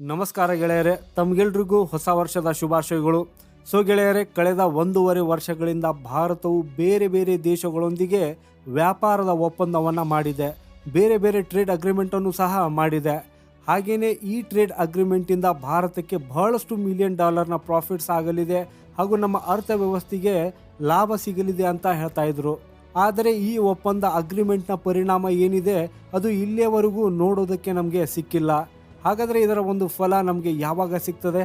ನಮಸ್ಕಾರ ಗೆಳೆಯರೆ, ತಮ್ಗೆಲ್ರಿಗೂ ಹೊಸ ವರ್ಷದ ಶುಭಾಶಯಗಳು. ಸೊ ಗೆಳೆಯರೆ, ಕಳೆದ ಒಂದೂವರೆ ವರ್ಷಗಳಿಂದ ಭಾರತವು ಬೇರೆ ಬೇರೆ ದೇಶಗಳೊಂದಿಗೆ ವ್ಯಾಪಾರದ ಒಪ್ಪಂದವನ್ನು ಮಾಡಿದೆ. ಬೇರೆ ಬೇರೆ ಟ್ರೇಡ್ ಅಗ್ರಿಮೆಂಟನ್ನು ಸಹ ಮಾಡಿದೆ. ಹಾಗೆಯೇ ಈ ಟ್ರೇಡ್ ಅಗ್ರಿಮೆಂಟಿಂದ ಭಾರತಕ್ಕೆ ಬಹಳಷ್ಟು ಮಿಲಿಯನ್ ಡಾಲರ್ನ ಪ್ರಾಫಿಟ್ಸ್ ಆಗಲಿದೆ ಹಾಗೂ ನಮ್ಮ ಅರ್ಥವ್ಯವಸ್ಥೆಗೆ ಲಾಭ ಸಿಗಲಿದೆ ಅಂತ ಹೇಳ್ತಾ ಇದ್ರು. ಆದರೆ ಈ ಒಪ್ಪಂದ ಅಗ್ರಿಮೆಂಟ್ನ ಪರಿಣಾಮ ಏನಿದೆ, ಅದು ಇಲ್ಲಿಯವರೆಗೂ ನೋಡೋದಕ್ಕೆ ನಮಗೆ ಸಿಕ್ಕಿಲ್ಲ. ಹಾಗಾದರೆ ಇದರ ಒಂದು ಫಲ ನಮಗೆ ಯಾವಾಗ ಸಿಗ್ತದೆ?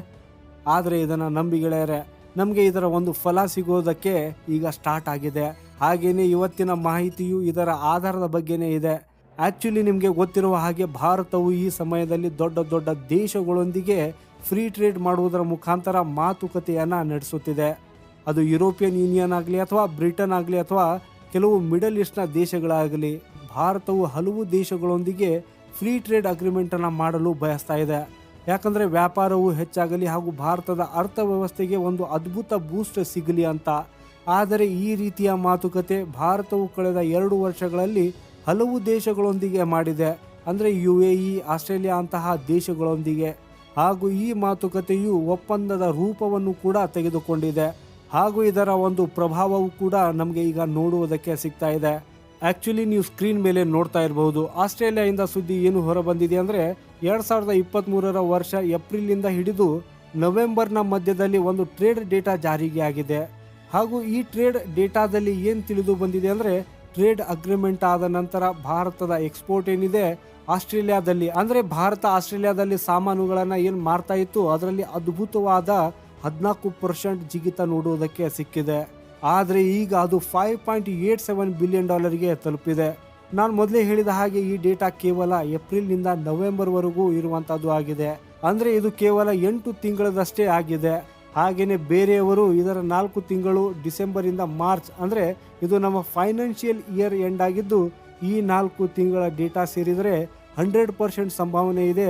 ಆದರೆ ಇದನ್ನು ನಂಬಿ ಗೆಳೆಯರೆ, ನಮಗೆ ಇದರ ಒಂದು ಫಲ ಸಿಗೋದಕ್ಕೆ ಈಗ ಸ್ಟಾರ್ಟ್ ಆಗಿದೆ. ಹಾಗೆಯೇ ಇವತ್ತಿನ ಮಾಹಿತಿಯು ಇದರ ಆಧಾರದ ಬಗ್ಗೆನೇ ಇದೆ. ಆ್ಯಕ್ಚುಲಿ ನಿಮಗೆ ಗೊತ್ತಿರುವ ಹಾಗೆ ಭಾರತವು ಈ ಸಮಯದಲ್ಲಿ ದೊಡ್ಡ ದೊಡ್ಡ ದೇಶಗಳೊಂದಿಗೆ ಫ್ರೀ ಟ್ರೇಡ್ ಮಾಡುವುದರ ಮುಖಾಂತರ ಮಾತುಕತೆಯನ್ನು ನಡೆಸುತ್ತಿದೆ. ಅದು ಯುರೋಪಿಯನ್ ಯೂನಿಯನ್ ಆಗಲಿ ಅಥವಾ ಬ್ರಿಟನ್ ಆಗಲಿ ಅಥವಾ ಕೆಲವು ಮಿಡಲ್ ಈಸ್ಟ್ನ ದೇಶಗಳಾಗಲಿ, ಭಾರತವು ಹಲವು ದೇಶಗಳೊಂದಿಗೆ ಫ್ರೀ ಟ್ರೇಡ್ ಅಗ್ರಿಮೆಂಟನ್ನು ಮಾಡಲು ಬಯಸ್ತಾ ಇದೆ. ಯಾಕಂದರೆ ವ್ಯಾಪಾರವು ಹೆಚ್ಚಾಗಲಿ ಹಾಗೂ ಭಾರತದ ಅರ್ಥವ್ಯವಸ್ಥೆಗೆ ಒಂದು ಅದ್ಭುತ ಬೂಸ್ಟ್ ಸಿಗಲಿ ಅಂತ. ಆದರೆ ಈ ರೀತಿಯ ಮಾತುಕತೆ ಭಾರತವು ಕಳೆದ ಎರಡು ವರ್ಷಗಳಲ್ಲಿ ಹಲವು ದೇಶಗಳೊಂದಿಗೆ ಮಾಡಿದೆ. ಅಂದರೆ ಯು ಎ ಇ ಆಸ್ಟ್ರೇಲಿಯಾ ಅಂತಹ ದೇಶಗಳೊಂದಿಗೆ. ಹಾಗೂ ಈ ಮಾತುಕತೆಯು ಒಪ್ಪಂದದ ರೂಪವನ್ನು ಕೂಡ ತೆಗೆದುಕೊಂಡಿದೆ. ಹಾಗೂ ಇದರ ಒಂದು ಪ್ರಭಾವವು ಕೂಡ ನಮಗೆ ಈಗ ನೋಡುವುದಕ್ಕೆ ಸಿಗ್ತಾ ಇದೆ. ಆಕ್ಚುಲಿ ನೀವು ಸ್ಕ್ರೀನ್ ಮೇಲೆ ನೋಡ್ತಾ ಇರಬಹುದು. ಆಸ್ಟ್ರೇಲಿಯಾದಿಂದ ಸುದ್ದಿ ಏನು ಹೊರಬಂದಿದೆ ಅಂದರೆ, ಎರಡು ಸಾವಿರದ ಇಪ್ಪತ್ತ್ಮೂರರ ವರ್ಷ ಏಪ್ರಿಲಿಂದ ಹಿಡಿದು ನವೆಂಬರ್ನ ಮಧ್ಯದಲ್ಲಿ ಒಂದು ಟ್ರೇಡ್ ಡೇಟಾ ಜಾರಿಗೆ ಆಗಿದೆ. ಹಾಗೂ ಈ ಟ್ರೇಡ್ ಡೇಟಾದಲ್ಲಿ ಏನು ತಿಳಿದು ಬಂದಿದೆ ಅಂದರೆ ಟ್ರೇಡ್ ಅಗ್ರಿಮೆಂಟ್ ಆದ ನಂತರ ಭಾರತದ ಎಕ್ಸ್ಪೋರ್ಟ್ ಏನಿದೆ, ಆಸ್ಟ್ರೇಲಿಯಾದಲ್ಲಿ, ಅಂದರೆ ಭಾರತ ಆಸ್ಟ್ರೇಲಿಯಾದಲ್ಲಿ ಸಾಮಾನುಗಳನ್ನು ಏನು ಮಾರ್ತಾ ಇತ್ತು, ಅದರಲ್ಲಿ ಅದ್ಭುತವಾದ ಹದಿನಾಲ್ಕು ಪರ್ಸೆಂಟ್ ಜಿಗಿತ ನೋಡುವುದಕ್ಕೆ ಸಿಕ್ಕಿದೆ. ಆದರೆ ಈಗ ಅದು five point eight seven billion ಡಾಲರ್ಗೆ ತಲುಪಿದೆ. ನಾನು ಮೊದಲೇ ಹೇಳಿದ ಹಾಗೆ ಈ ಡೇಟಾ ಕೇವಲ ಏಪ್ರಿಲ್ನಿಂದ ನವೆಂಬರ್ವರೆಗೂ ಇರುವಂಥದ್ದು ಆಗಿದೆ. ಅಂದರೆ ಇದು ಕೇವಲ ಎಂಟು ತಿಂಗಳದಷ್ಟೇ ಆಗಿದೆ. ಹಾಗೆಯೇ ಬೇರೆಯವರು ಇದರ ನಾಲ್ಕು ತಿಂಗಳು ಡಿಸೆಂಬರಿಂದ ಮಾರ್ಚ್, ಅಂದರೆ ಇದು ನಮ್ಮ ಫೈನಾನ್ಷಿಯಲ್ ಇಯರ್ ಎಂಡ್ ಆಗಿದ್ದು ಈ ನಾಲ್ಕು ತಿಂಗಳ ಡೇಟಾ ಸೇರಿದರೆ ಹಂಡ್ರೆಡ್ ಪರ್ಸೆಂಟ್ ಸಂಭಾವನೆ ಇದೆ.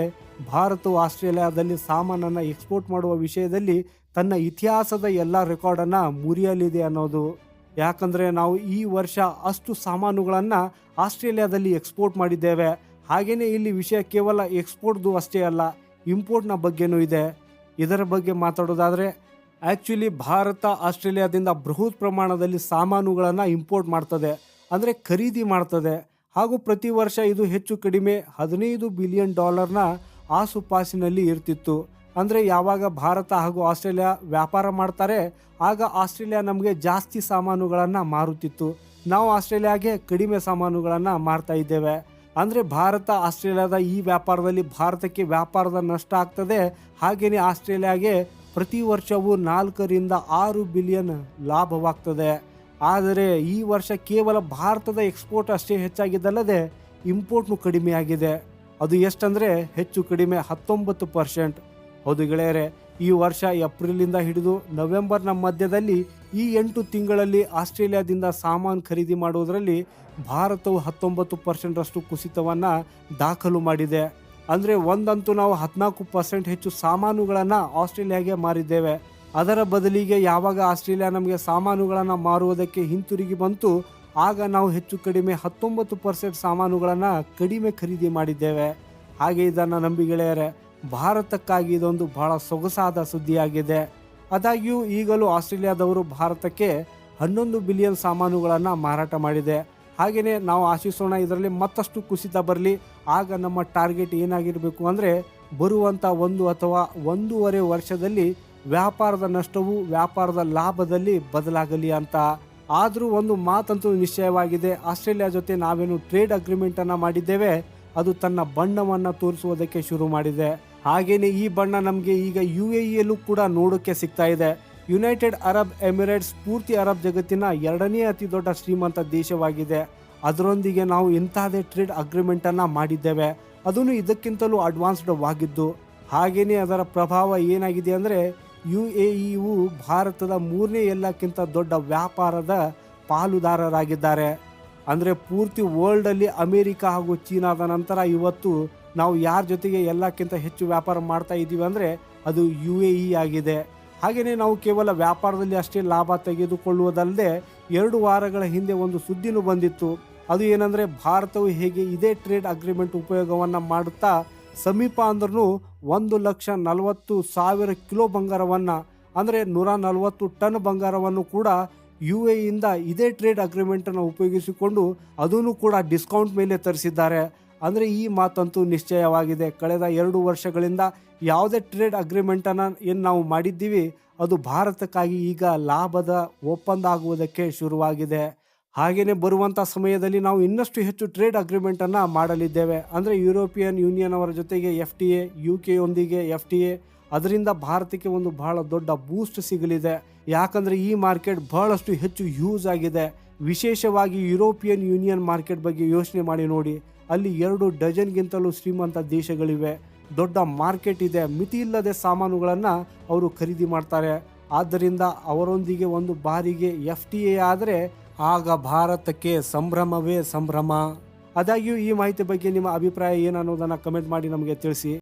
ಭಾರತವು ಆಸ್ಟ್ರೇಲಿಯಾದಲ್ಲಿ ಸಾಮಾನನ್ನು ಎಕ್ಸ್ಪೋರ್ಟ್ ಮಾಡುವ ವಿಷಯದಲ್ಲಿ ತನ್ನ ಇತಿಹಾಸದ ಎಲ್ಲ ರೆಕಾರ್ಡನ್ನು ಮುರಿಯಲಿದೆ ಅನ್ನೋದು. ಯಾಕಂದರೆ ನಾವು ಈ ವರ್ಷ ಅಷ್ಟು ಸಾಮಾನುಗಳನ್ನು ಆಸ್ಟ್ರೇಲಿಯಾದಲ್ಲಿ ಎಕ್ಸ್ಪೋರ್ಟ್ ಮಾಡಿದ್ದೇವೆ. ಹಾಗೆಯೇ ಇಲ್ಲಿ ವಿಷಯ ಕೇವಲ ಎಕ್ಸ್ಪೋರ್ಟ್ದು ಅಷ್ಟೇ ಅಲ್ಲ, ಇಂಪೋರ್ಟ್ನ ಬಗ್ಗೆನೂ ಇದೆ. ಇದರ ಬಗ್ಗೆ ಮಾತಾಡೋದಾದರೆ ಆ್ಯಕ್ಚುಲಿ ಭಾರತ ಆಸ್ಟ್ರೇಲಿಯಾದಿಂದ ಬೃಹತ್ ಪ್ರಮಾಣದಲ್ಲಿ ಸಾಮಾನುಗಳನ್ನು ಇಂಪೋರ್ಟ್ ಮಾಡ್ತದೆ. ಅಂದರೆ ಖರೀದಿ ಮಾಡ್ತದೆ. ಹಾಗೂ ಪ್ರತಿ ವರ್ಷ ಇದು ಹೆಚ್ಚು ಕಡಿಮೆ ಹದಿನೈದು ಬಿಲಿಯನ್ ಡಾಲರ್ನ ಆಸುಪಾಸಿನಲ್ಲಿ ಇರ್ತಿತ್ತು. ಅಂದರೆ ಯಾವಾಗ ಭಾರತ ಹಾಗೂ ಆಸ್ಟ್ರೇಲಿಯಾ ವ್ಯಾಪಾರ ಮಾಡ್ತಾರೆ, ಆಗ ಆಸ್ಟ್ರೇಲಿಯಾ ನಮಗೆ ಜಾಸ್ತಿ ಸಾಮಾನುಗಳನ್ನು ಮಾರುತ್ತಿತ್ತು. ನಾವು ಆಸ್ಟ್ರೇಲಿಯಾಗೆ ಕಡಿಮೆ ಸಾಮಾನುಗಳನ್ನು ಮಾರ್ತಾ ಇದ್ದೇವೆ. ಅಂದರೆ ಭಾರತ ಆಸ್ಟ್ರೇಲಿಯಾದ ಈ ವ್ಯಾಪಾರದಲ್ಲಿ ಭಾರತಕ್ಕೆ ವ್ಯಾಪಾರದ ನಷ್ಟ ಆಗ್ತದೆ. ಹಾಗೆಯೇ ಆಸ್ಟ್ರೇಲಿಯಾಗೆ ಪ್ರತಿ ವರ್ಷವೂ ನಾಲ್ಕರಿಂದ ಆರು ಬಿಲಿಯನ್ ಲಾಭವಾಗ್ತದೆ. ಆದರೆ ಈ ವರ್ಷ ಕೇವಲ ಭಾರತದ ಎಕ್ಸ್ಪೋರ್ಟ್ ಅಷ್ಟೇ ಹೆಚ್ಚಾಗಿದ್ದಲ್ಲದೆ ಇಂಪೋರ್ಟ್ನು ಕಡಿಮೆಯಾಗಿದೆ. ಅದು ಎಷ್ಟಂದರೆ ಹೆಚ್ಚು ಕಡಿಮೆ ಹತ್ತೊಂಬತ್ತು ಪರ್ಸೆಂಟ್. ಹೌದು ಗೆಳೆಯರೆ, ಈ ವರ್ಷ ಏಪ್ರಿಲಿಂದ ಹಿಡಿದು ನವೆಂಬರ್ನ ಮಧ್ಯದಲ್ಲಿ ಈ ಎಂಟು ತಿಂಗಳಲ್ಲಿ ಆಸ್ಟ್ರೇಲಿಯಾದಿಂದ ಸಾಮಾನು ಖರೀದಿ ಮಾಡುವುದರಲ್ಲಿ ಭಾರತವು ಹತ್ತೊಂಬತ್ತು ಪರ್ಸೆಂಟ್ರಷ್ಟು ಕುಸಿತವನ್ನು ದಾಖಲು ಮಾಡಿದೆ. ಅಂದರೆ ಒಂದಂತೂ ನಾವು ಹದಿನಾಲ್ಕು ಪರ್ಸೆಂಟ್ ಹೆಚ್ಚು ಸಾಮಾನುಗಳನ್ನು ಆಸ್ಟ್ರೇಲಿಯಾಗೆ ಮಾರಿದ್ದೇವೆ. ಅದರ ಬದಲಿಗೆ ಯಾವಾಗ ಆಸ್ಟ್ರೇಲಿಯಾ ನಮಗೆ ಸಾಮಾನುಗಳನ್ನು ಮಾರುವುದಕ್ಕೆ ಹಿಂತಿರುಗಿ ಬಂತು, ಆಗ ನಾವು ಹೆಚ್ಚು ಕಡಿಮೆ ಹತ್ತೊಂಬತ್ತು ಪರ್ಸೆಂಟ್ ಸಾಮಾನುಗಳನ್ನು ಕಡಿಮೆ ಖರೀದಿ ಮಾಡಿದ್ದೇವೆ. ಹಾಗೆ ಇದನ್ನು ನಂಬಿ ಗೆಳೆಯರೆ ಭಾರತಕ್ಕಾಗಿ ಇದೊಂದು ಬಹಳ ಸೊಗಸಾದ ಸುದ್ದಿಯಾಗಿದೆ. ಆದಾಗ್ಯೂ ಈಗಲೂ ಆಸ್ಟ್ರೇಲಿಯಾದವರು ಭಾರತಕ್ಕೆ ಹನ್ನೊಂದು ಬಿಲಿಯನ್ ಸಾಮಾನುಗಳನ್ನು ಮಾರಾಟ ಮಾಡಿದೆ. ಹಾಗೆಯೇ ನಾವು ಆಶಿಸೋಣ, ಇದರಲ್ಲಿ ಮತ್ತಷ್ಟು ಕುಸಿತ ಬರಲಿ. ಆಗ ನಮ್ಮ ಟಾರ್ಗೆಟ್ ಏನಾಗಿರಬೇಕು ಅಂದರೆ ಬರುವಂಥ ಒಂದು ಅಥವಾ ಒಂದೂವರೆ ವರ್ಷದಲ್ಲಿ ವ್ಯಾಪಾರದ ನಷ್ಟವು ವ್ಯಾಪಾರದ ಲಾಭದಲ್ಲಿ ಬದಲಾಗಲಿ ಅಂತ. ಆದರೂ ಒಂದು ಮಾತಂತೂ ನಿಶ್ಚಯವಾಗಿದೆ. ಆಸ್ಟ್ರೇಲಿಯಾ ಜೊತೆ ನಾವೇನು ಟ್ರೇಡ್ ಅಗ್ರಿಮೆಂಟನ್ನು ಮಾಡಿದ್ದೇವೆ, ಅದು ತನ್ನ ಬಣ್ಣವನ್ನು ತೋರಿಸುವುದಕ್ಕೆ ಶುರು ಮಾಡಿದೆ. ಹಾಗೆಯೇ ಈ ಬಣ್ಣ ನಮಗೆ ಈಗ ಯು ಎ ಇಯಲ್ಲೂ ಕೂಡ ನೋಡೋಕ್ಕೆ ಸಿಗ್ತಾ ಇದೆ. ಯುನೈಟೆಡ್ ಅರಬ್ ಎಮಿರೇಟ್ಸ್ ಪೂರ್ತಿ ಅರಬ್ ಜಗತ್ತಿನ ಎರಡನೇ ಅತಿ ದೊಡ್ಡ ಶ್ರೀಮಂತ ದೇಶವಾಗಿದೆ. ಅದರೊಂದಿಗೆ ನಾವು ಇಂತಹದೇ ಟ್ರೇಡ್ ಅಗ್ರಿಮೆಂಟನ್ನು ಮಾಡಿದ್ದೇವೆ. ಅದನ್ನು ಇದಕ್ಕಿಂತಲೂ ಅಡ್ವಾನ್ಸ್ಡ್ ಆಗಿದ್ದು ಹಾಗೆಯೇ ಅದರ ಪ್ರಭಾವ ಏನಾಗಿದೆ ಅಂದರೆ ಯು ಎ ಇವು ಭಾರತದ ಮೂರನೇ ಎಲ್ಲಕ್ಕಿಂತ ದೊಡ್ಡ ವ್ಯಾಪಾರದ ಪಾಲುದಾರರಾಗಿದ್ದಾರೆ. ಅಂದರೆ ಪೂರ್ತಿ ವರ್ಲ್ಡಲ್ಲಿ ಅಮೇರಿಕಾ ಹಾಗೂ ಚೀನಾದ ನಂತರ ಇವತ್ತು ನಾವು ಯಾರ ಜೊತೆಗೆ ಎಲ್ಲಕ್ಕಿಂತ ಹೆಚ್ಚು ವ್ಯಾಪಾರ ಮಾಡ್ತಾ ಇದ್ದೀವಿ ಅಂದರೆ ಅದು ಯು ಎ ಇ ಆಗಿದೆ. ಹಾಗೆಯೇ ನಾವು ಕೇವಲ ವ್ಯಾಪಾರದಲ್ಲಿ ಅಷ್ಟೇ ಲಾಭ ತೆಗೆದುಕೊಳ್ಳುವುದಲ್ಲದೆ ಎರಡು ವಾರಗಳ ಹಿಂದೆ ಒಂದು ಸುದ್ದಿನೂ ಬಂದಿತ್ತು. ಅದು ಏನಂದರೆ ಭಾರತವು ಹೇಗೆ ಇದೇ ಟ್ರೇಡ್ ಅಗ್ರಿಮೆಂಟ್ ಉಪಯೋಗವನ್ನು ಮಾಡುತ್ತಾ ಸಮೀಪ ಅಂದ್ರೂ ಒಂದು ಲಕ್ಷ ನಲವತ್ತು ಸಾವಿರ ಕಿಲೋ ಬಂಗಾರವನ್ನು ಅಂದರೆ ನೂರ ನಲವತ್ತು ಟನ್ ಬಂಗಾರವನ್ನು ಕೂಡ ಯು ಎ ಇಂದ ಇದೇ ಟ್ರೇಡ್ ಅಗ್ರಿಮೆಂಟನ್ನು ಉಪಯೋಗಿಸಿಕೊಂಡು ಅದನ್ನು ಕೂಡ ಡಿಸ್ಕೌಂಟ್ ಮೇಲೆ ತರಿಸಿದ್ದಾರೆ. ಅಂದರೆ ಈ ಮಾತಂತೂ ನಿಶ್ಚಯವಾಗಿದೆ. ಕಳೆದ ಎರಡು ವರ್ಷಗಳಿಂದ ಯಾವುದೇ ಟ್ರೇಡ್ ಅಗ್ರಿಮೆಂಟನ್ನು ಏನು ನಾವು ಮಾಡಿದ್ದೀವಿ, ಅದು ಭಾರತಕ್ಕಾಗಿ ಈಗ ಲಾಭದ ಒಪ್ಪಂದ ಆಗುವುದಕ್ಕೆ ಶುರುವಾಗಿದೆ. ಹಾಗೆಯೇ ಬರುವಂಥ ಸಮಯದಲ್ಲಿ ನಾವು ಇನ್ನಷ್ಟು ಹೆಚ್ಚು ಟ್ರೇಡ್ ಅಗ್ರಿಮೆಂಟನ್ನು ಮಾಡಲಿದ್ದೇವೆ. ಅಂದರೆ ಯುರೋಪಿಯನ್ ಯೂನಿಯನ್ ಅವರ ಜೊತೆಗೆ ಎಫ್ ಟಿ ಎ ಯು ಕೆಯೊಂದಿಗೆ ಎಫ್ ಟಿ ಎ ಅದರಿಂದ ಭಾರತಕ್ಕೆ ಒಂದು ಬಹಳ ದೊಡ್ಡ ಬೂಸ್ಟ್ ಸಿಗಲಿದೆ. ಯಾಕಂದರೆ ಈ ಮಾರ್ಕೆಟ್ ಬಹಳಷ್ಟು ಹೆಚ್ಚು ಯೂಸ್ ಆಗಿದೆ. ವಿಶೇಷವಾಗಿ ಯುರೋಪಿಯನ್ ಯೂನಿಯನ್ ಮಾರ್ಕೆಟ್ ಬಗ್ಗೆ ಯೋಚನೆ ಮಾಡಿ ನೋಡಿ. ಅಲ್ಲಿ ಎರಡು ಡಜನ್ಗಿಂತಲೂ ಶ್ರೀಮಂತ ದೇಶಗಳಿವೆ. ದೊಡ್ಡ ಮಾರ್ಕೆಟ್ ಇದೆ. ಮಿತಿ ಇಲ್ಲದೆ ಸಾಮಾನುಗಳನ್ನು ಅವರು ಖರೀದಿ ಮಾಡ್ತಾರೆ. ಆದ್ದರಿಂದ ಅವರೊಂದಿಗೆ ಒಂದು ಬಾರಿಗೆ ಎಫ್ ಟಿ ಎ ಆದರೆ ಆಗ ಭಾರತಕ್ಕೆ ಸಂಭ್ರಮವೇ ಸಂಭ್ರಮ. ಆದಾಗ್ಯೂ ಈ ಮಾಹಿತಿ ಬಗ್ಗೆ ನಿಮ್ಮ ಅಭಿಪ್ರಾಯ ಏನು ಅನ್ನೋದನ್ನು ಕಮೆಂಟ್ ಮಾಡಿ ನಮಗೆ ತಿಳಿಸಿ.